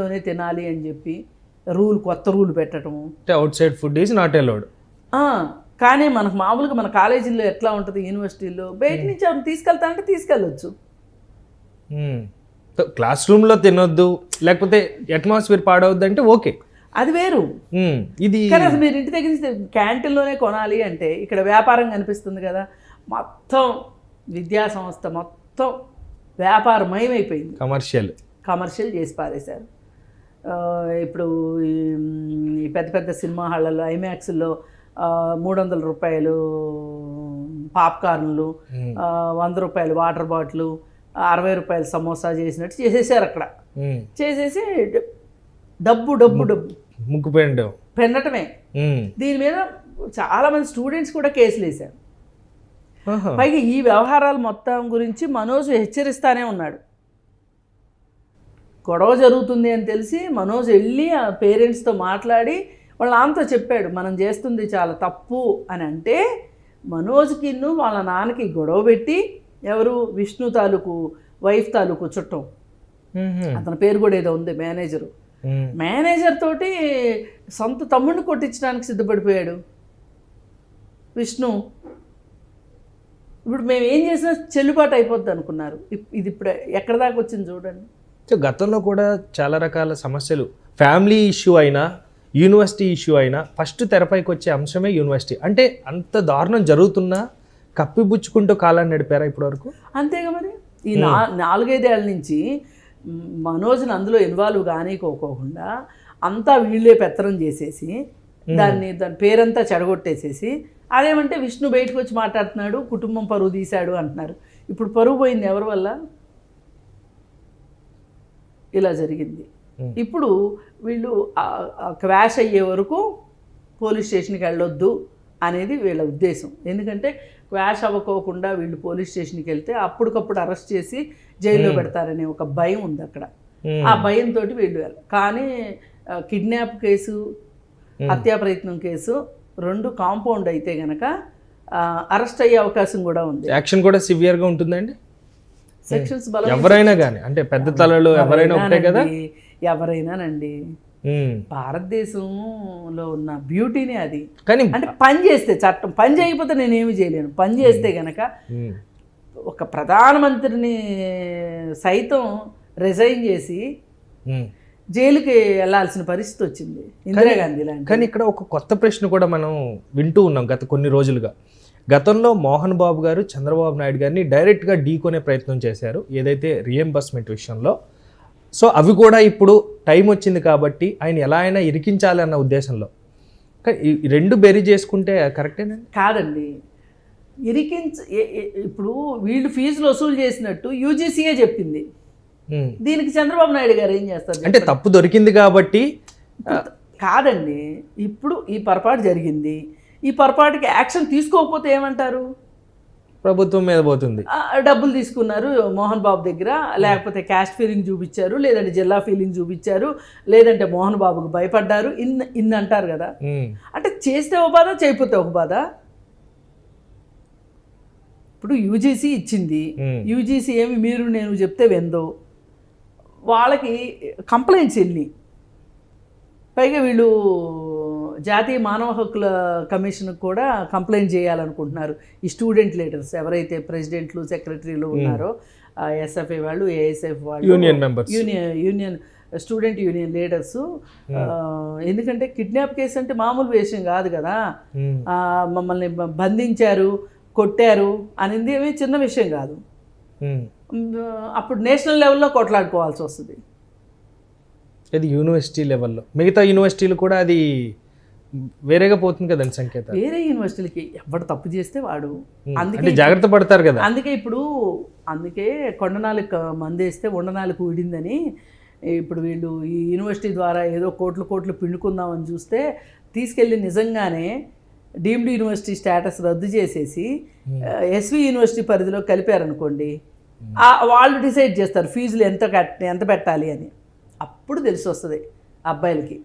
లోనే తినాలి అని చెప్పి రూల్ కొత్త రూల్ పెట్టడము అంటే outside food is not allowed. కానీ మనకు మామూలుగా మన కాలేజీల్లో ఎట్లా ఉంటుంది యూనివర్సిటీల్లో? బయట నుంచి ఎవరిని తీసుకెళ్తా అంటే తీసుకెళ్ళొచ్చు. క్లాస్ రూమ్లో తినొద్దు లేకపోతే అట్మాస్ఫియర్ పాడవద్దు అంటే ఓకే. అది వేరు. ఇది కానీ అసలు మీరు ఇంటి దగ్గర నుంచి క్యాంటీన్లోనే కొనాలి అంటే ఇక్కడ వ్యాపారం కనిపిస్తుంది కదా మొత్తం విద్యా సంస్థ మొత్తం వ్యాపారమయమైపోయింది. కమర్షియల్. కమర్షియల్ చేసి పారేశారు. ఇప్పుడు ఈ పెద్ద పెద్ద సినిమా హాళ్ళల్లో ఐమాక్స్లో మూడు వందల రూపాయలు పాప్కార్న్లు వంద రూపాయలు వాటర్ బాటిల్ అరవై రూపాయలు సమోసా చేసినట్టు చేసేసారు అక్కడ. చేసేసి డబ్బు డబ్బు డబ్బు. పెండు పెండటమే. దీని మీద చాలామంది స్టూడెంట్స్ కూడా కేసులు వేశారు. పైగా ఈ వ్యవహారాలు మొత్తం గురించి మనోజ్ హెచ్చరిస్తానే ఉన్నాడు. గొడవ జరుగుతుంది అని తెలిసి మనోజ్ వెళ్ళి ఆ పేరెంట్స్తో మాట్లాడి వాళ్ళ నాన్నతో చెప్పాడు మనం చేస్తుంది చాలా తప్పు అని అంటే మనోజ్కిన్ను వాళ్ళ నాన్నకి గొడవ పెట్టి ఎవరు? విష్ణు తాలూకు వైఫ్ తాలూకు చుట్టం. అతని పేరు కూడా ఏదో ఉంది మేనేజరు. మేనేజర్ తోటి సొంత తమ్ముడిని కొట్టించడానికి సిద్ధపడిపోయాడు. విష్ణు ఇప్పుడు మేము ఏం చేసినా చెల్లుబాటు అయిపోద్ది అనుకున్నారు. ఇది ఇప్పుడు ఎక్కడ దాకా వచ్చింది చూడండి. గతంలో కూడా చాలా రకాల సమస్యలు. ఫ్యామిలీ ఇష్యూ అయినా యూనివర్సిటీ ఇష్యూ అయినా ఫస్ట్ తెరపైకి వచ్చే అంశమే యూనివర్సిటీ. అంటే అంత దారుణం జరుగుతున్నా కప్పిపుచ్చుకుంటూ కాలాన్ని నడిపారా ఇప్పటివరకు? అంతేగా మరి? ఈ నా నాలుగైదేళ్ళ నుంచి మనోజ్ని అందులో ఇన్వాల్వ్ కానీకోకోకుండా అంతా వీళ్ళే పెత్తనం చేసేసి దాన్ని దాని పేరంతా చెడగొట్టేసేసి అదేమంటే విష్ణు బయటకు వచ్చి మాట్లాడుతున్నాడు కుటుంబం పరువు తీశాడు అంటున్నారు. ఇప్పుడు పరువు పోయింది ఎవరి వల్ల? ఇలా జరిగింది. ఇప్పుడు వీళ్ళు క్వాష్ అయ్యే వరకు పోలీస్ స్టేషన్కి వెళ్ళొద్దు అనేది వీళ్ళ ఉద్దేశం. ఎందుకంటే క్వాష్ అవ్వకోకుండా వీళ్ళు పోలీస్ స్టేషన్కి వెళ్తే అప్పటికప్పుడు అరెస్ట్ చేసి జైల్లో పెడతారనే ఒక భయం ఉంది అక్కడ. ఆ భయంతో వీళ్ళు వెళ్ళారు కానీ కిడ్నాప్ కేసు హత్యా ప్రయత్నం కేసు రెండు కాంపౌండ్ అయితే గనక అరెస్ట్ అయ్యే అవకాశం కూడా ఉంది. యాక్షన్ కూడా సివియర్గా ఉంటుందండి సెక్షన్స్ బలం ఎవరైనా కానీ అంటే పెద్ద తలలు ఎవరైనా ఒకటే కదా? ఎవరైనానండి. భారతదేశంలో ఉన్న బ్యూటీనే అది. కానీ అంటే పని చేస్తే చట్టం పని చేయకపోతే నేనేమి చేయలేను. పని చేస్తే గనక. ఒక ప్రధానమంత్రిని సైతం రిజైన్ చేసి. జైలుకి వెళ్ళాల్సిన పరిస్థితి వచ్చింది. ఇందిరాగాంధీ కానీ ఇక్కడ ఒక కొత్త ప్రశ్న కూడా మనం వింటూ ఉన్నాం గత కొన్ని రోజులుగా. గతంలో మోహన్ బాబు గారు చంద్రబాబు నాయుడు గారిని డైరెక్ట్గా ఢీకొనే ప్రయత్నం చేశారు ఏదైతే రియంబర్స్మెంట్ విషయంలో. సో అవి కూడా ఇప్పుడు టైం వచ్చింది కాబట్టి ఆయన ఎలా అయినా ఇరికించాలి అన్న ఉద్దేశంలో. రెండు బెరీ చేసుకుంటే కరెక్టేనండి కాదండి. ఇరికించ ఇప్పుడు వీళ్ళు ఫీజులు వసూలు చేసినట్టు యూజీసీయే చెప్పింది. దీనికి చంద్రబాబు నాయుడు గారు ఏం చేస్తారు అంటే తప్పు దొరికింది కాబట్టి కాదండి. ఇప్పుడు ఈ పొరపాటు జరిగింది. ఈ పొరపాటుకి యాక్షన్ తీసుకోకపోతే ఏమంటారు? ప్రభుత్వం మీద పోతుంది. డబ్బులు తీసుకున్నారు మోహన్ బాబు దగ్గర లేకపోతే క్యాస్ట్ ఫీలింగ్ చూపించారు లేదంటే జిల్లా ఫీలింగ్ చూపించారు లేదంటే మోహన్ బాబుకు భయపడ్డారు ఇన్ ఇన్ అంటారు కదా. అంటే చేస్తే ఒక బాధ చేయకపోతే ఒక బాధ? ఇప్పుడు యూజీసీ ఇచ్చింది. యూజీసీ ఏమి మీరు నేను చెప్తే వెందో వాళ్ళకి కంప్లైంట్స్ వెళ్ళి పైగా వీళ్ళు జాతీయ మానవ హక్కుల కమిషన్కి కూడా కంప్లైంట్ చేయాలనుకుంటున్నారు. ఈ స్టూడెంట్ లీడర్స్ ఎవరైతే ప్రెసిడెంట్లు సెక్రటరీలు ఉన్నారో ఎస్ఎఫ్ఐ వాళ్ళు ఏఎస్ఎఫ్ వాళ్ళు union members. Union union student union leaders ఎందుకంటే కిడ్నాప్ కేసు అంటే మామూలు విషయం కాదు కదా. మమ్మల్ని బంధించారు కొట్టారు అనేది ఏమీ చిన్న విషయం కాదు. అప్పుడు నేషనల్ లెవెల్లో కొట్లాడుకోవాల్సి వస్తుంది. ఇది యూనివర్సిటీ లెవెల్లో. మిగతా యూనివర్సిటీలు కూడా అది వేరేగా పోతుంది కదండి సంకేతం వేరే యూనివర్సిటీలకి ఎవడు తప్పు చేస్తే వాడు. అందుకే జాగ్రత్త పడతారు కదా. అందుకే ఇప్పుడు అందుకే కొండనాలకు మందేస్తే ఉండనాలకు ఊడిందని ఇప్పుడు వీళ్ళు ఈ యూనివర్సిటీ ద్వారా ఏదో కోట్లు కోట్లు పిండుకుందామని చూస్తే తీసుకెళ్ళి నిజంగానే డీమ్డ్ యూనివర్సిటీ స్టేటస్ రద్దు చేసేసి ఎస్వి యూనివర్సిటీ పరిధిలో కలిపారనుకోండి వాళ్ళు డిసైడ్ చేస్తారు ఫీజులు ఎంత కట్ ఎంత పెట్టాలి అని. అప్పుడు తెలిసి వస్తుంది అబ్బాయిలకి.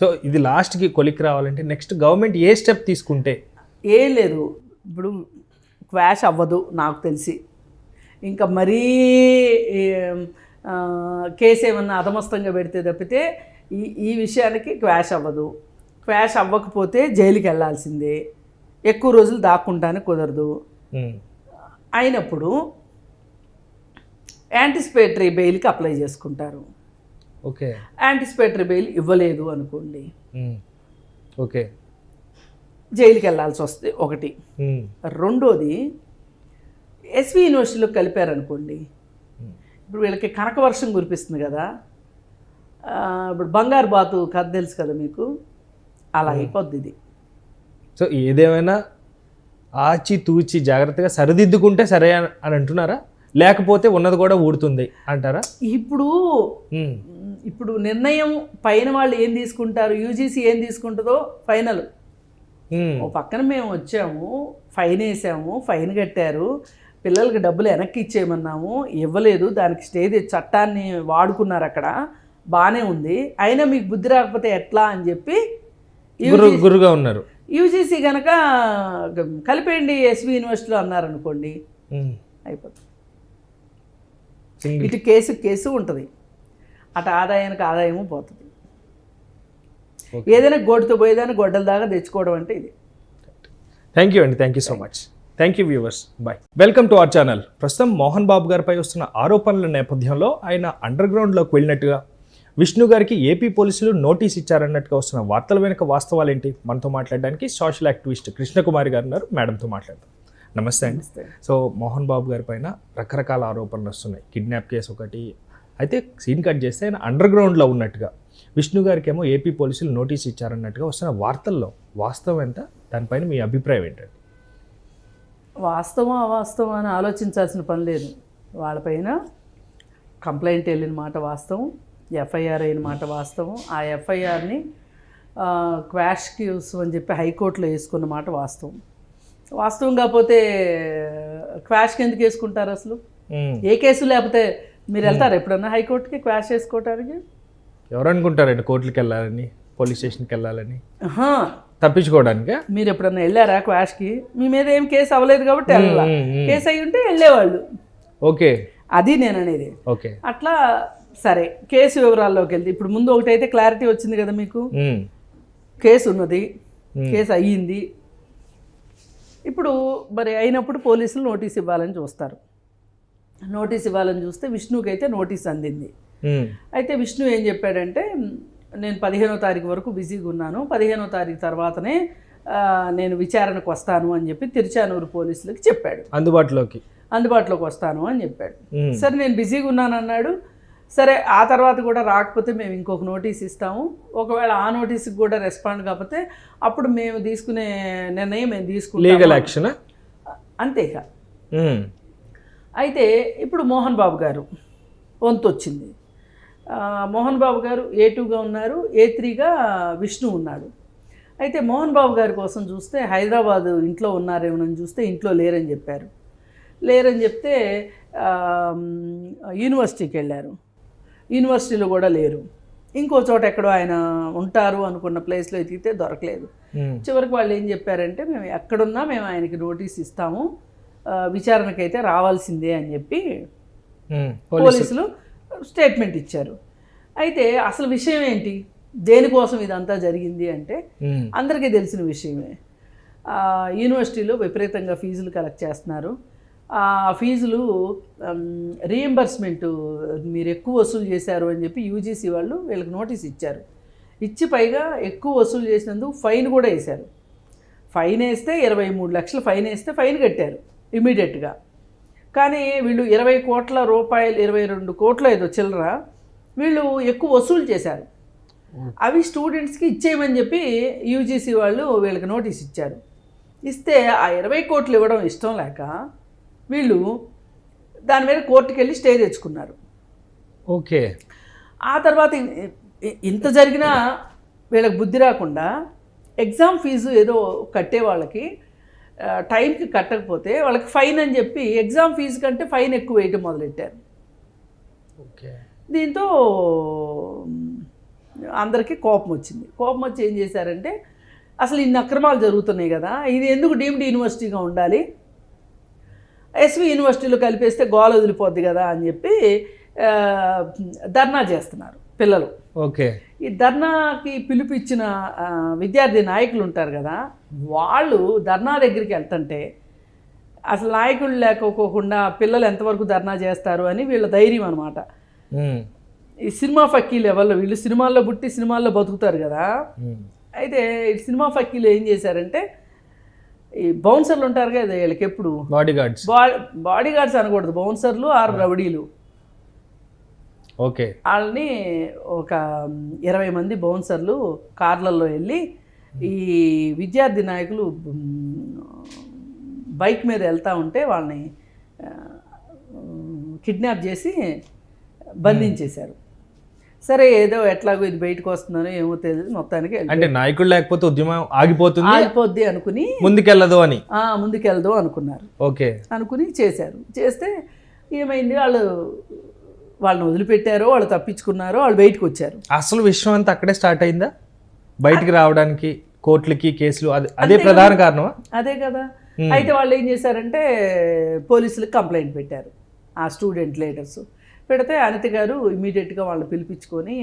సో ఇది లాస్ట్కి కొలిక్ రావాలంటే నెక్స్ట్ గవర్నమెంట్ ఏ స్టెప్ తీసుకుంటే? ఏం లేదు. ఇప్పుడు క్వాష్ అవ్వదు నాకు తెలిసి. ఇంకా మరీ కేసు ఏమన్నా అధమస్తంగా పెడితే తప్పితే ఈ ఈ విషయానికి క్వాష్ అవ్వదు. క్వాష్ అవ్వకపోతే జైలుకి వెళ్ళాల్సిందే. ఎక్కువ రోజులు దాక్కుంటానికి కుదరదు. అయినప్పుడు యాంటిసిపేటరీ బెయిల్కి అప్లై చేసుకుంటారు. ఓకే. యాంటిసిపేటరీ బెయిల్ ఇవ్వలేదు అనుకోండి. Um, okay. జైలుకి వెళ్ళాల్సి వస్తుంది ఒకటి ఉమ్, రెండోది ఎస్వి యూనివర్సిటీలో కలిపారనుకోండి. ఇప్పుడు వీళ్ళకి కనకవర్షం కురిపిస్తుంది కదా. ఇప్పుడు బంగారు బాతు కథ తెలుసు కదా మీకు? అలా అయిపోద్ది ఇది. సో ఏదేమైనా ఆచి తూచి జాగ్రత్తగా సరిదిద్దుకుంటే సరే అని అంటున్నారా? లేకపోతే ఉన్నది కూడా ఊడుతుంది అంటారా? ఇప్పుడు ఇప్పుడు నిర్ణయం పైన వాళ్ళు ఏం తీసుకుంటారు? యూజీసీ ఏం తీసుకుంటుందో? ఫైనల్. ఓ పక్కన మేము వచ్చాము ఫైన్ వేసాము ఫైన్ కట్టారు. పిల్లలకి డబ్బులు వెనక్కి ఇచ్చేయమన్నాము. ఇవ్వలేదు. దానికి స్టేజ్ చట్టాన్ని వాడుకున్నారు అక్కడ. బాగానే ఉంది. అయినా మీకు బుద్ధి రాకపోతే ఎట్లా అని చెప్పి గురు గురుగా ఉన్నారు. యూజీసీ కనుక కలిపేయండి ఎస్వి యూనివర్సిటీలో అన్నారనుకోండి. అయిపోతుంది. ఇటు కేసు కేసు ఉంటుంది. అటు ఆదాయానికి ఆదాయము పోతుంది. ఏదైనా గోడుతో పోయేదాన్ని గొడ్డల దాకా తెచ్చుకోవడం అంటే ఇది. థ్యాంక్ యూ అండి. Thank you so much thank you viewers bye welcome to our channel ప్రస్తుతం మోహన్ బాబు గారిపై వస్తున్న ఆరోపణల నేపథ్యంలో ఆయన అండర్ గ్రౌండ్లోకి వెళ్ళినట్టుగా విష్ణు గారికి ఏపీ పోలీసులు నోటీస్ ఇచ్చారన్నట్టుగా వస్తున్న వార్తల వెనుక వాస్తవాలు ఏంటి? మనతో మాట్లాడడానికి సోషల్ యాక్టివిస్ట్ కృష్ణకుమారి గారు ఉన్నారు. మేడంతో మాట్లాడదాం. నమస్తే అండి. సో మోహన్ బాబు గారి పైన రకరకాల ఆరోపణలు వస్తున్నాయి. కిడ్నాప్ కేసు ఒకటి అయితే సీన్ కట్ చేస్తే ఆయన అండర్ గ్రౌండ్లో ఉన్నట్టుగా. విష్ణు గారికి ఏమో ఏపీ పోలీసులు నోటీస్ ఇచ్చారన్నట్టుగా వస్తున్న వార్తల్లో వాస్తవం ఎంత? దానిపైన మీ అభిప్రాయం ఏంటండి వాస్తవం అవాస్తవం అని ఆలోచించాల్సిన పని లేదు. వాళ్ళపైన కంప్లైంట్ వెళ్ళిన మాట వాస్తవం ఎఫ్ఐఆర్ అయిన మాట వాస్తవం. ఆ ఎఫ్ఐఆర్ని క్వాష్ క్యూస్ అని చెప్పి హైకోర్టులో వేసుకున్న మాట వాస్తవం. వాస్తవం కాకపోతే క్వాష్కి ఎందుకు వేసుకుంటారు అసలు. ఏ కేసు లేకపోతే మీరు వెళ్తారు ఎప్పుడన్నా హైకోర్టుకి క్వాష్ వేసుకోవటానికి ఎవరు అనుకుంటారండి కోర్టులకు వెళ్ళాలని పోలీస్ స్టేషన్కి వెళ్ళాలని? తప్పించుకోవడానికా? మీరు ఎప్పుడన్నా వెళ్ళారా క్వాష్కి? మీ మీద ఏం కేసు అవ్వలేదు కాబట్టి వెళ్ళాల. కేసు అయ్యి ఉంటే వెళ్ళేవాళ్ళు. ఓకే. అది నేను అనేది. ఓకే. అట్లా సరే కేసు వివరాల్లోకి వెళ్తే ఇప్పుడు ముందు ఒకటైతే క్లారిటీ వచ్చింది కదా మీకు. కేసు ఉన్నది. కేసు అయ్యింది. ఇప్పుడు మరి అయినప్పుడు పోలీసులు నోటీస్ ఇవ్వాలని చూస్తారు. నోటీస్ ఇవ్వాలని చూస్తే విష్ణుకి అయితే నోటీస్ అందింది. అయితే విష్ణు ఏం చెప్పాడంటే "మ్, నేను పదిహేనో తారీఖు వరకు బిజీగా ఉన్నాను. పదిహేనో తారీఖు తర్వాతనే నేను విచారణకు వస్తాను అని చెప్పి తిరుచానూరు పోలీసులకి చెప్పాడు. అందుబాటులోకి. అందుబాటులోకి వస్తాను అని చెప్పాడు. సరే నేను బిజీగా ఉన్నాను అన్నాడు. సరే ఆ తర్వాత కూడా రాకపోతే మేము ఇంకొక నోటీస్ ఇస్తాము. ఒకవేళ ఆ నోటీస్కి కూడా రెస్పాండ్ కాకపోతే అప్పుడు మేము తీసుకునే నిర్ణయం మేము తీసుకుంటాము. లీగల్ యాక్షన్ అంతేకా అయితే ఇప్పుడు మోహన్ బాబు గారు వంతు వచ్చింది మోహన్ బాబు గారు ఏ టూగా ఉన్నారు ఏ త్రీగా విష్ణు ఉన్నాడు. అయితే మోహన్ బాబు గారి కోసం చూస్తే హైదరాబాద్ ఇంట్లో ఉన్నారేమోనని చూస్తే ఇంట్లో లేరని చెప్పారు. లేరని చెప్తే యూనివర్సిటీకి వెళ్ళారు. యూనివర్సిటీలో కూడా లేరు. ఇంకో చోట ఎక్కడో ఆయన ఉంటారు అనుకున్న ప్లేస్లో ఎతికితే దొరకలేదు. చివరికి వాళ్ళు ఏం చెప్పారంటే మేము ఎక్కడున్నా మేము ఆయనకి నోటీస్ ఇస్తాము. విచారణకైతే రావాల్సిందే అని చెప్పి పోలీసులు స్టేట్మెంట్ ఇచ్చారు. అయితే అసలు విషయం ఏంటి? దేనికోసం ఇదంతా జరిగింది అంటే అందరికీ తెలిసిన విషయమే. యూనివర్సిటీలో విపరీతంగా ఫీజులు కలెక్ట్ చేస్తున్నారు. ఆ ఫీజులు రీఎంబర్స్మెంట్ మీరు ఎక్కువ వసూలు చేశారు అని చెప్పి యూజీసీ వాళ్ళు వీళ్ళకి నోటీస్ ఇచ్చారు. ఇచ్చి పైగా ఎక్కువ వసూలు చేసినందుకు ఫైన్ కూడా వేశారు. ఫైన్ వేస్తే ఇరవై మూడు లక్షలు ఫైన్ వేస్తే ఫైన్ కట్టారు. ఇమీడియట్గా. కానీ వీళ్ళు ఇరవై కోట్ల రూపాయలు ఇరవై రెండు కోట్ల ఏదో చిల్లర వీళ్ళు ఎక్కువ వసూలు చేశారు. అవి స్టూడెంట్స్కి ఇచ్చేయమని చెప్పి యూజీసీ వాళ్ళు వీళ్ళకి నోటీస్ ఇచ్చారు. ఇస్తే ఆ ఇరవై కోట్లు ఇవ్వడం ఇష్టం లేక వీళ్ళు దాని మీద కోర్టుకి వెళ్ళి స్టే తెచ్చుకున్నారు. ఓకే. ఆ తర్వాత ఇంత జరిగినా వీళ్ళకి బుద్ధి రాకుండా ఎగ్జామ్ ఫీజు ఏదో కట్టే వాళ్ళకి టైంకి కట్టకపోతే వాళ్ళకి ఫైన్ అని చెప్పి ఎగ్జామ్ ఫీజు కంటే ఫైన్ ఎక్కువ వేయటం మొదలెట్టారు. ఓకే. దీంతో అందరికీ కోపం వచ్చింది. కోపం వచ్చి ఏం చేశారంటే అసలు ఇన్ని అక్రమాలు జరుగుతున్నాయి కదా ఇది ఎందుకు డీమ్డ్ యూనివర్సిటీగా ఉండాలి? ఎస్వి యూనివర్సిటీలో కలిపేస్తే గోల వదిలిపోద్ది కదా అని చెప్పి ధర్నా చేస్తున్నారు పిల్లలు. ఓకే. ఈ ధర్నాకి పిలుపిచ్చిన విద్యార్థి నాయకులు ఉంటారు కదా వాళ్ళు ధర్నా దగ్గరికి వెళ్తుంటే అసలు నాయకులు లేకపోకుండా పిల్లలు ఎంతవరకు ధర్నా చేస్తారు అని వీళ్ళ ధైర్యం అనమాట ఈ సినిమా ఫక్కీ లెవెల్లో వీళ్ళు సినిమాల్లో పుట్టి సినిమాల్లో బతుకుతారు కదా. అయితే ఈ సినిమా ఫక్కీలు ఏం చేశారంటే ఈ బౌన్సర్లు ఉంటారు కదా వీళ్ళకి ఎప్పుడు? బాడీ గార్డ్స్ బాడీ గార్డ్స్ అనకూడదు బౌన్సర్లు ఆరు రౌడీలు. ఓకే. వాళ్ళని ఒక ఇరవై మంది బౌన్సర్లు కార్లలో వెళ్ళి ఈ విద్యార్థి నాయకులు బైక్ మీద వెళ్తూ ఉంటే వాళ్ళని కిడ్నాప్ చేసి బంధించేశారు. సరే ఏదో ఎట్లాగో ఇది బయటకు వస్తుందో ఏమో తెలియదు మొత్తానికి అంటే నాయకుడు లేకపోతే ఉద్యమం ఆగిపోతుంది? ఆగిపోద్ది అనుకుని ముందుకెళ్ళదు అని? ఆ, ముందుకెళ్దాం అనుకున్నారు. ఓకే. అనుకుని చేశారు. చేస్తే ఏమైంది? వాళ్ళు వాళ్ళని వదిలిపెట్టారో వాళ్ళు తప్పించుకున్నారో వాళ్ళు బయటకు వచ్చారు. అసలు విషయం అంతా అక్కడే స్టార్ట్ అయిందా? బయటికి రావడానికి కోర్టులకి కేసులు అదే అదే ప్రధాన కారణమా? అదే కదా. అయితే వాళ్ళు ఏం చేశారంటే పోలీసులకు కంప్లైంట్ పెట్టారు. ఆ స్టూడెంట్ లీడర్స్. పెడితే అనిత గారు ఇమీడియట్గా వాళ్ళు పిలిపించుకొని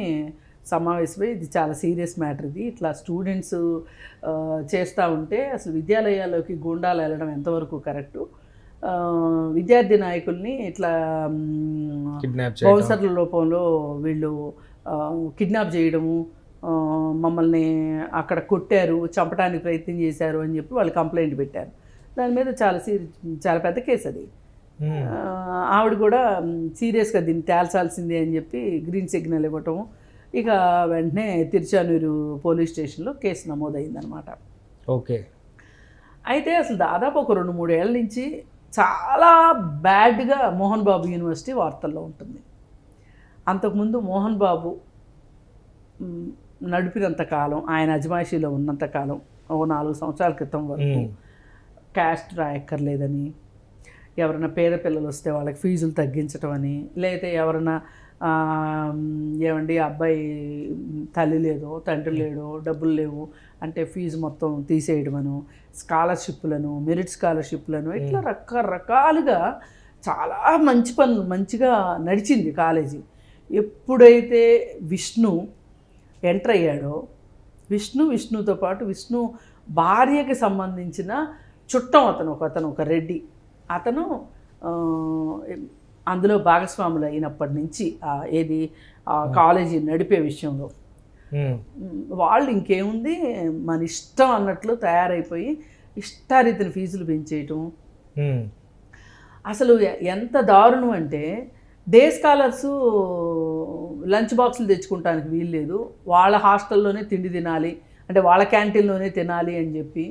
సమావేశమై ఇది చాలా సీరియస్ మ్యాటర్ ఇది. ఇట్లా స్టూడెంట్స్ చేస్తూ ఉంటే అసలు విద్యాలయాల్లోకి గుండాలు వెళ్ళడం ఎంతవరకు కరెక్టు? విద్యార్థి నాయకుల్ని ఇట్లా బౌన్సర్ల రూపంలో వీళ్ళు కిడ్నాప్ చేయడము మమ్మల్ని అక్కడ కొట్టారు చంపడానికి ప్రయత్నం చేశారు అని చెప్పి వాళ్ళు కంప్లైంట్ పెట్టారు. దాని మీద చాలా సీరి చాలా పెద్ద కేసు అది. ఆ, ఆవిడ కూడా సీరియస్గా దీన్ని తేల్చాల్సిందే అని చెప్పి గ్రీన్ సిగ్నల్ ఇవ్వటం. ఇక వెంటనే తిరుచానూరు పోలీస్ స్టేషన్లో కేసు నమోదైందనమాట ఓకే అయితే అసలు దాదాపు ఒక రెండు మూడు ఏళ్ళ నుంచి చాలా బ్యాడ్గా మోహన్ బాబు యూనివర్సిటీ వార్తల్లో ఉంటుంది. అంతకుముందు మోహన్ బాబు నడిపినంత కాలం ఆయన అజమాయిషీలో ఉన్నంత కాలం ఓ నాలుగు సంవత్సరాల క్రితం వరకు క్యాస్ట్ రాయక్కర్లేదని ఎవరైనా పేద పిల్లలు వస్తే వాళ్ళకి ఫీజులు తగ్గించడం అని లేకపోతే ఎవరైనా ఏమండి అబ్బాయి తల్లి లేదో తండ్రి లేడో డబ్బులు లేవు అంటే ఫీజు మొత్తం తీసేయడమను స్కాలర్షిప్లను మెరిట్ స్కాలర్షిప్లను ఇట్లా రకరకాలుగా చాలా మంచి పనులు మంచిగా నడిచింది కాలేజీ. ఎప్పుడైతే విష్ణు ఎంటర్ అయ్యాడో విష్ణు విష్ణుతో పాటు విష్ణు భార్యకి సంబంధించిన చుట్టం అతను ఒక అతను ఒక రెడ్డి. అతను అందులో భాగస్వాములు అయినప్పటి నుంచి ఏది కాలేజీ నడిపే విషయంలో. వాళ్ళు ఇంకేముంది? మన ఇష్టం అన్నట్లు తయారైపోయి ఇష్టారీతిన ఫీజులు పెంచేయటం. అసలు ఎంత దారుణం అంటే డే స్కాలర్స్ లంచ్ బాక్సులు తెచ్చుకుంటానికి వీల్లేదు. వాళ్ళ హాస్టల్లోనే తిండి తినాలి. అంటే వాళ్ళ క్యాంటీన్లోనే తినాలి అని చెప్పి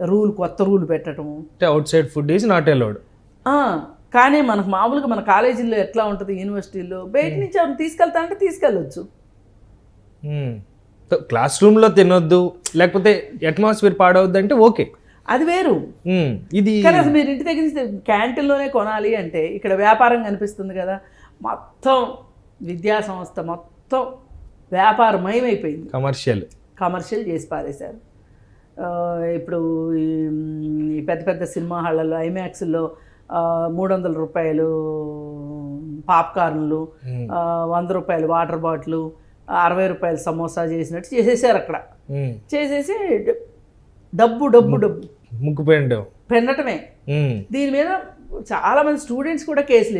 రూల్ కొత్త రూల్ పెట్టడము అంటే outside food is not allowed. కానీ మనకు మామూలుగా మన కాలేజీల్లో ఎట్లా ఉంటుంది? యూనివర్సిటీలో బయట నుంచి తీసుకెళ్తా అంటే తీసుకెళ్ళొచ్చు. క్లాస్ రూమ్లో తినొద్దు లేకపోతే అట్మాస్ఫియర్ పాడవద్దు అంటే ఓకే. అది వేరు. ఇది కానీ అసలు మీరు ఇంటి దగ్గర క్యాంటీన్లోనే కొనాలి అంటే ఇక్కడ వ్యాపారం కనిపిస్తుంది కదా మొత్తం విద్యా సంస్థ మొత్తం వ్యాపారమయమైపోయింది. కమర్షియల్ కమర్షియల్ చేసి పారేశారు. ఇప్పుడు ఈ పెద్ద పెద్ద సినిమా హాళ్ళలో ఐమాక్స్లో మూడు వందల రూపాయలు పాప్కార్న్లు వంద రూపాయలు వాటర్ బాటిల్ అరవై రూపాయలు సమోసా చేసినట్టు చేసేసారు అక్కడ. చేసేసి డబ్బు డబ్బు డబ్బు. ముక్కు పెండు పెన్నటమే దీని మీద చాలామంది స్టూడెంట్స్ కూడా కేసులు